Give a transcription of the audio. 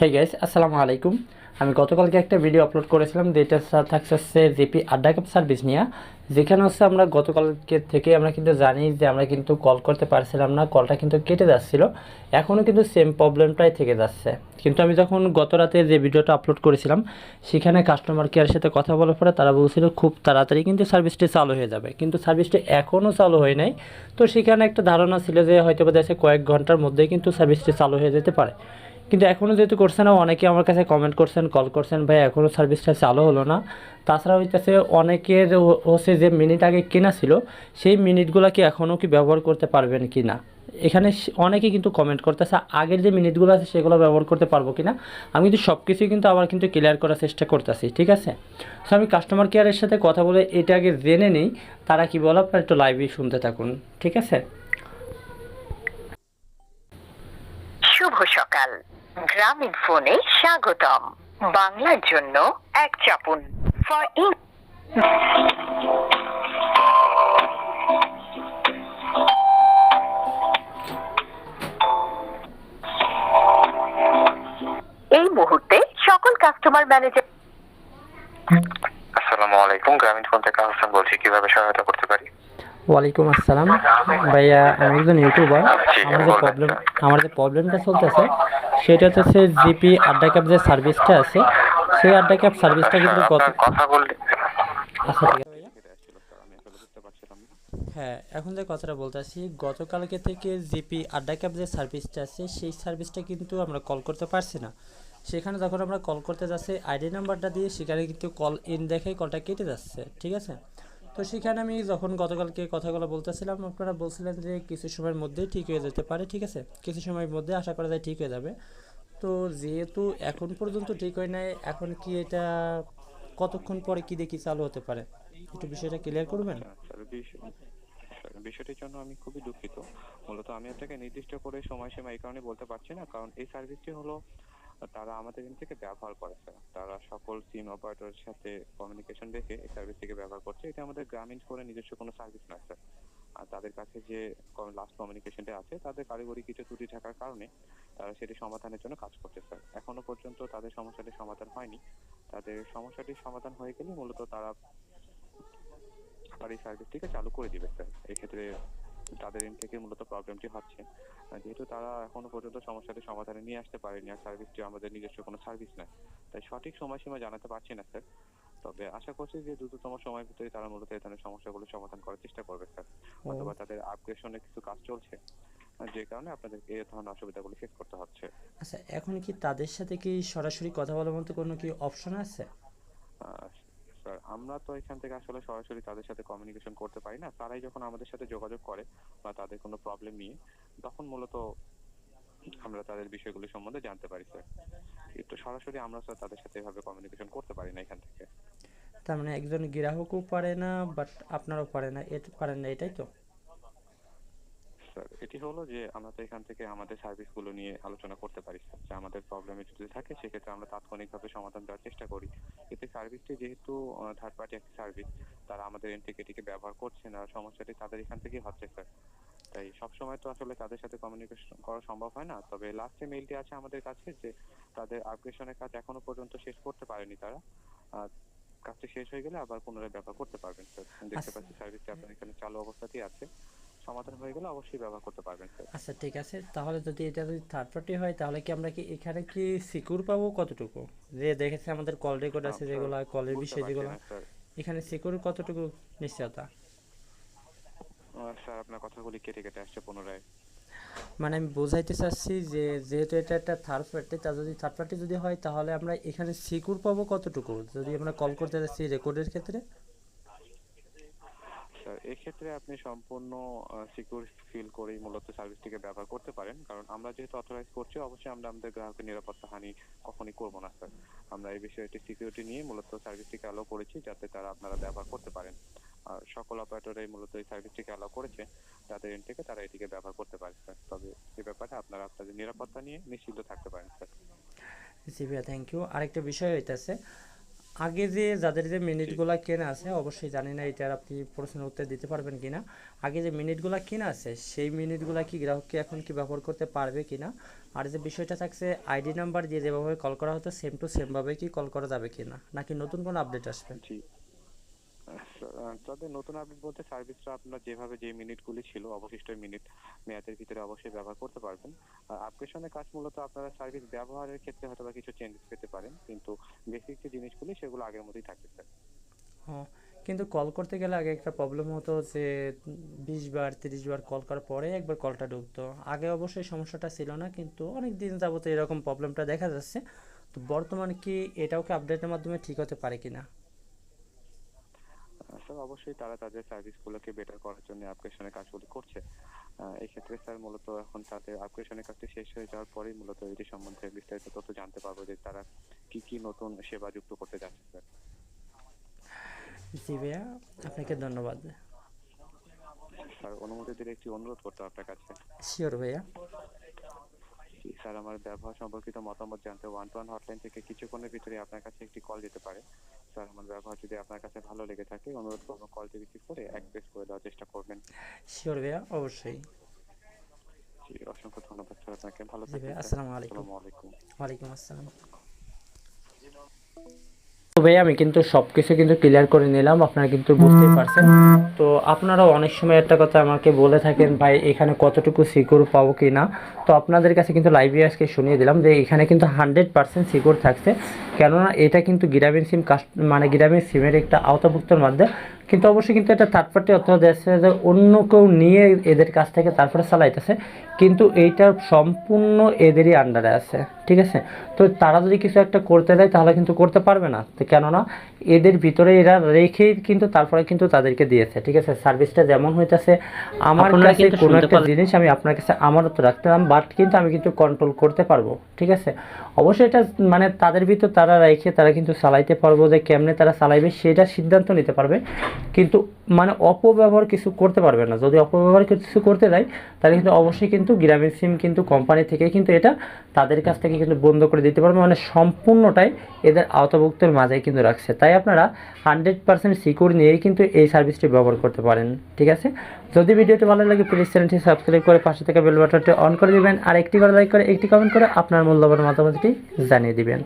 Hey guys আসসালামু আলাইকুম। আমি গতকালকে একটা ভিডিও আপলোড করেছিলাম, যেটা থাকছে হচ্ছে জিপি আড্ডা কাপ সার্ভিস নিয়ে। যেখানে হচ্ছে আমরা গতকালকে থেকে আমরা কিন্তু জানি যে আমরা কিন্তু কল করতে পারছিলাম না কলটা কিন্তু কেটে যাচ্ছিল। এখনও কিন্তু সেম প্রবলেমটাই থেকে যাচ্ছে। কিন্তু আমি যখন গত রাতে যে ভিডিওটা আপলোড করেছিলাম, সেখানে কাস্টমার কেয়ারের সাথে কথা বলার পরে তারা বলছিল, খুব তাড়াতাড়ি কিন্তু সার্ভিসটি চালু হয়ে যাবে। কিন্তু সার্ভিসটি এখনও চালু হয় নাই। তো সেখানে একটা ধারণা ছিল যে হয়তো দেশে কয়েক ঘণ্টার মধ্যেই কিন্তু সার্ভিসটি চালু হয়ে যেতে পারে। কিন্তু এখনও যেহেতু করছে না, অনেকে আমার কাছে কমেন্ট করছেন কল করছেন, ভাই এখনও সার্ভিসটা চালু হলো না। তাছাড়া হইতেছে অনেকের হচ্ছে যে মিনিট আগে কেনা ছিল, সেই মিনিটগুলো কি এখনও কি ব্যবহার করতে পারবেন কি না এখানে অনেকেই কিন্তু কমেন্ট করতেছে, আগের যে মিনিটগুলো আছে, সেগুলো ব্যবহার করতে পারব কি না আমি কিন্তু সব কিছুই কিন্তু আবার কিন্তু ক্লিয়ার করার চেষ্টা করতেছি, ঠিক আছে? সো আমি কাস্টমার কেয়ারের সাথে কথা বলে এটা আগে জেনে নিই, তারা কি বলে আপনারা একটু লাইভে শুনতে থাকুন, ঠিক আছে? শুভ সকাল। গ্রামীণ ফোনে স্বাগতম। বাংলার জন্য এক চাপুন। ফর ইন এই মুহূর্তে সকল কাস্টমার ম্যানেজার আসসালামু আলাইকুম, গ্রামীণ ফোন থেকে হাসান বলছি। কীভাবে সহায়তা করতে পারি? ওয়ালাইকুম আসসালাম। ভাইয়া আমি একজন ইউটিউবার। আমার যে প্রবলেম আমার যে প্রবলেমটা চলতেছে সেটা হচ্ছে জিপি আড্ডা ক্যাব যে সার্ভিসটা আছে সেই আড্ডা ক্যাব সার্ভিসটা কিন্তু গত আচ্ছা ঠিক আছে। হ্যাঁ এখন যে কথাটা বলতেছি গতকালকে থেকে জিপি আড্ডা ক্যাব যে সার্ভিসটা আছে সেই সার্ভিসটা কিন্তু আমরা কল করতে পারছি না। সেখানে যখন আমরা কল করতে যাচ্ছি আইডি নাম্বারটা দিয়ে সেখানে কিন্তু কল ইন দেখে কলটা কেটে যাচ্ছে ঠিক আছে? তো সেখানে আমি যখন গতকালকে কথাগুলো বলতেছিলাম, আপনারা বলছিলেন যে কিছু সময়ের মধ্যে ঠিক হয়ে যেতে পারে, ঠিক আছে? কিছু সময়ের মধ্যে আশা করা যায় ঠিক হয়ে যাবে। তো যেহেতু এখন পর্যন্ত ঠিক হয় নাই, এখন কি এটা কতক্ষণ পরে কি দেখি চালু হতে পারে? একটু বিষয়টা ক্লিয়ার করবেন? বিষ- বিষয়টির জন্য আমি খুবই দুঃখিত। মূলত আমি আপনাকে নির্দিষ্ট করে সময়সীমা এই কারণে বলতে পারছি না, কারণ এই সার্ভিসটি হলো তারা আমাদের এখান থেকে ব্যবহার করে তারা সকল সিম অপারেটরের সাথে কমিউনিকেশন রেখে এই সার্ভিসটিকে ব্যবহার করছে। এটা আমাদের গ্রামীণ ফোনের নিজস্ব কোনো সার্ভিস নয় স্যার আর তাদের কাছে যে লাস্ট কমিউনিকেশনটা আছে তাদের কারিগরি কিছু ত্রুটি থাকার কারণে তারা সেটি সমাধানের জন্য কাজ করছে স্যার এখনও পর্যন্ত তাদের সমস্যাটির সমাধান হয়নি। তাদের সমস্যাটির সমাধান হয়ে গেলে মূলত তারা আবার এই সার্ভিসটিকে চালু করে দিবে স্যার এই ক্ষেত্রে তাদের এন্ড থেকে মূলত প্রবলেমটি হচ্ছে। যেহেতু তারা এখনও পর্যন্ত সমস্যাটি সমাধানে নিয়ে আসতে পারেনি আর সার্ভিসটি আমাদের নিজস্ব কোনো সার্ভিস নয়। তাই সঠিক সময়সীমা জানাতে পারছি না স্যার তবে আশা করছি যে দ্রুততম সময়ের ভিতরে তারা মূলত এই ধরনের সমস্যাগুলো সমাধান করার চেষ্টা করবে স্যার অথবা তাদের আপগ্রেশনের কিছু কাজ চলছে যে কারণে আপনাদের এই ধরনের অসুবিধাগুলো ফেস করতে হচ্ছে। আচ্ছা এখন কি তাদের সাথে কি সরাসরি কথা বলার মতো কোনো কি অপশন আছে? আমরা তো এখান থেকে আসলে সরাসরি তাদের সাথে কমিউনিকেশন করতে পারি না। তারাই যখন আমাদের সাথে যোগাযোগ করে বা তাদের কোনো প্রবলেম নিয়ে, তখন মূলত আমরা তাদের বিষয়গুলি সম্বন্ধে জানতে পারি স্যার কিন্তু সরাসরি আমরা স্যার তাদের সাথে এভাবে কমিউনিকেশন করতে পারি না এখান থেকে। তার মানে একজন গ্রাহকও পারে না বাট আপনারাও পারে না এটা পারেন না, এটাই তো? স্যার এটি হলো যে আমরা তো এখান থেকে আমাদের সার্ভিসগুলো নিয়ে আলোচনা করতে পারি স্যার। যে আমাদের প্রবলেম যদি থাকে সেক্ষেত্রে আমরা তাৎক্ষণিকভাবে সমাধান দেওয়ার চেষ্টা করি। কিন্তু সার্ভিসটি যেহেতু থার্ড পার্টি একটা সার্ভিস তারা আমাদের এন থেকে এটিকে ব্যবহার করছে না সমস্যাটি তাদের এখান থেকেই হচ্ছে স্যার। তাই সবসময় তো আসলে তাদের সাথে কমিউনিকেশন করা সম্ভব হয় না তবে লাস্টে মেইলটি আছে আমাদের কাছে যে তাদের আপগ্রেশনের কাজ এখনও পর্যন্ত শেষ করতে পারেনি তারা আর কাজটি শেষ হয়ে গেলে আবার পুনরায় ব্যবহার করতে পারবেন স্যার। দেখতে আচ্ছা। পাচ্ছি সার্ভিসটি আপনার এখানে চালু অবস্থাতেই আছে। সমাধান হয়ে গেলে অবশ্যই ব্যবহার করতে পারবেন স্যার আচ্ছা ঠিক আছে। তাহলে যদি এটা যদি থার্ড পার্টি হয় তাহলে কি আমরা কি এখানে কি সিকিউর পাবো কতটুকু? যে দেখেছে আমাদের কল রেকর্ড আছে আচ্ছা, যেগুলো কলের বিষয় যেগুলো। এখানে সিকিউর কতটুকু নিশ্চয়তা? স্যার আপনার কথাগুলি কেটে কেটে আসছে পুনরায়। মানে আমি বোঝাইতে চাচ্ছি যে যেহেতু এটা একটা থার্ড পার্টি তা যদি থার্ড পার্টি যদি হয় তাহলে আমরা এখানে সিকিউর পাবো কতটুকু? যদি আমরা কল করতে যাচ্ছি রেকর্ডের ক্ষেত্রে? স্যার, এক্ষেত্রে আপনি সম্পূর্ণ সিকিউর ফিল করেই মূলত সার্ভিসটিকে ব্যবহার করতে পারেন। কারণ আমরা যেহেতু অথরাইজ করছি, অবশ্যই আমরা আমাদের গ্রাহকের নিরাপত্তা হানি কখনই করব না, স্যার। আমরা এই বিষয়টি সিকিউরিটি নিয়ে মূলত সার্ভিসটিকে অ্যালাউ করেছি যাতে তারা আপনারা ব্যবহার করতে পারেন। আর সকল অপারেটরই মূলত এই সার্ভিসটিকে অ্যালাউ করেছে তাদের এন্ড থেকে তারা এটিকে ব্যবহার করতে পারে, স্যার। তবে এ ব্যাপারে আপনারা আপনাদের নিরাপত্তা নিয়ে নিশ্চিন্ত থাকতে পারেন, স্যার। জি ভাইয়া থ্যাংক ইউ আরেকটা বিষয় হইতাছে আগে যে যাদের যে মিনিটগুলা কেনা আছে অবশ্যই জানি না এটার আপনি প্রশ্নের উত্তর দিতে পারবেন কি না আগে যে মিনিটগুলা কেনা আছে সেই মিনিটগুলা কি গ্রাহককে এখন কি ব্যবহার করতে পারবে কি না আর যে বিষয়টা থাকছে আইডি নাম্বার দিয়ে যেভাবে কল করা হতো সেম টু সেমভাবে কি কল করা যাবে কি না নাকি নতুন কোনো আপডেট আসবে? তবে নতুন আপডেট বলতে সার্ভিসটা আপনার যেভাবে যে মিনিটগুলি ছিল, অবশিষ্ট মিনিট মেয়াদের ভিতরে অবশ্যই ব্যবহার করতে পারবেন। আপগ্রেশনের কাজ মূলত আপনারা সার্ভিস ব্যবহারের ক্ষেত্রে হয়তো বা কিছু চেঞ্জেস পেতে পারেন, কিন্তু বেসিক যে জিনিসগুলি সেগুলো আগের মতোই থাকবে স্যার কিন্তু কল করতে গেলে আগে একটা প্রবলেম হতো যে বিশ বার, তিরিশ বার কল করার পরে একবার কলটা ঢুকতো। আগে অবশ্যই সমস্যাটা ছিল না, কিন্তু অনেক দিন যাবত এরকম প্রবলেমটা দেখা যাচ্ছে। তো বর্তমানে কি এটাও কি আপডেটের মাধ্যমে ঠিক হতে পারে কি না অবশ্যই তারা তাদের সার্ভিসগুলোকে বেটার করার জন্য আপগ্রেশনের কাজগুলি করছে। আহ, এই ক্ষেত্রে স্যার মূলত এখন তাদের আপগ্রেশনের কাজটি শেষ হয়ে যাওয়ার পরেই মূলত এটি সম্বন্ধে বিস্তারিত তথ্য জানতে পারব যে তারা কি কি নতুন সেবা যুক্ত করতে যাচ্ছে স্যার জি ভাইয়া আপনাকে ধন্যবাদ। স্যার অনুমতি দিলে একটি অনুরোধ করতে আপনার কাছে। শিওর ভাইয়া। স্যার আমার ব্যবহার সম্পর্কিত মতামত জানতে ওয়ান টু ওয়ান হটলাইন থেকে কিছুক্ষণের ভিতরে আপনার কাছে একটি কল যেতে পারে। স্যার আমার ব্যবহার যদি আপনার কাছে ভালো লেগে থাকে অনুরোধ করব কলটি রিসিভ করে অ্যাক্সেস করে দেওয়ার চেষ্টা করবেন। শিওর ভাইয়া অবশ্যই। জি অসংখ্য ধন্যবাদ স্যার আপনাকে। ভালো থাকবেন। আসসালামু আলাইকুম। আসসালামু আলাইকুম। ওয়ালাইকুম আসসালাম। তো ভাই আমি কিন্তু সব কিছু কিন্তু ক্লিয়ার করে নিলাম, আপনারা কিন্তু বুঝতেই পারছেন। তো আপনারাও অনেক সময় একটা কথা আমাকে বলে থাকেন, ভাই, এখানে কতটুকু সিকিউর পাবো কি না তো আপনাদের কাছে কিন্তু লাইভে আজকে শুনিয়ে দিলাম যে এখানে কিন্তু হান্ড্রেড পার্সেন্ট সিকিউর থাকছে। কেননা এটা কিন্তু গ্রামীণ সিম কাস্ট মানে গ্রামীণ সিমের একটা আওতাভুক্তর মধ্যে কিন্তু অবশ্যই কিন্তু এটা থার্ড পার্টি অথবা দেখছে যে অন্য কেউ নিয়ে এদের কাছ থেকে তারপরে চালাইতেছে। কিন্তু এইটা সম্পূর্ণ এদেরই আন্ডারে আছে ঠিক আছে? তো তারা যদি কিছু একটা করতে দেয় তাহলে কিন্তু করতে পারবে না। তো কেননা এদের ভিতরে এরা রেখেই কিন্তু তারপরে কিন্তু তাদেরকে দিয়েছে ঠিক আছে? সার্ভিসটা যেমন হইতেছে আমার কাছে কোনো একটা জিনিস আমি আপনার কাছে আমারও তো রাখতাম বাট কিন্তু আমি কিন্তু কন্ট্রোল করতে পারব ঠিক আছে? অবশ্যই এটা মানে তাদের ভিতর তারা রেখে তারা কিন্তু চালাইতে পারব যে কেমনে তারা চালাইবে সেটা সিদ্ধান্ত নিতে পারবে। কিন্তু মানে অপব্যবহার কিছু করতে পারবে না। যদি অপব্যবহার কিছু করতে দেয় তাহলে কিন্তু অবশ্যই কিন্তু গ্রামীণ সিম কিন্তু কোম্পানি থেকে কিন্তু এটা তাদের কাছ থেকে কিন্তু বন্ধ করে দিতে পারবে। মানে সম্পূর্ণটাই এদের আওতাভুক্তের মাঝে কিন্তু রাখছে। তাই আপনারা হান্ড্রেড পার্সেন্ট সিকিউর নিয়েই কিন্তু এই সার্ভিসটি ব্যবহার করতে পারেন। ঠিক আছে? যদি ভিডিওটি ভালো লাগে প্লিজ চ্যানেলটি সাবস্ক্রাইব করে পাশে থেকে বেল বাটনটি অন করে দিবেন। আর একটি করে লাইক করে, একটি কমেন্ট করে আপনার মূল্যবান মতামতটি জানিয়ে দিবেন।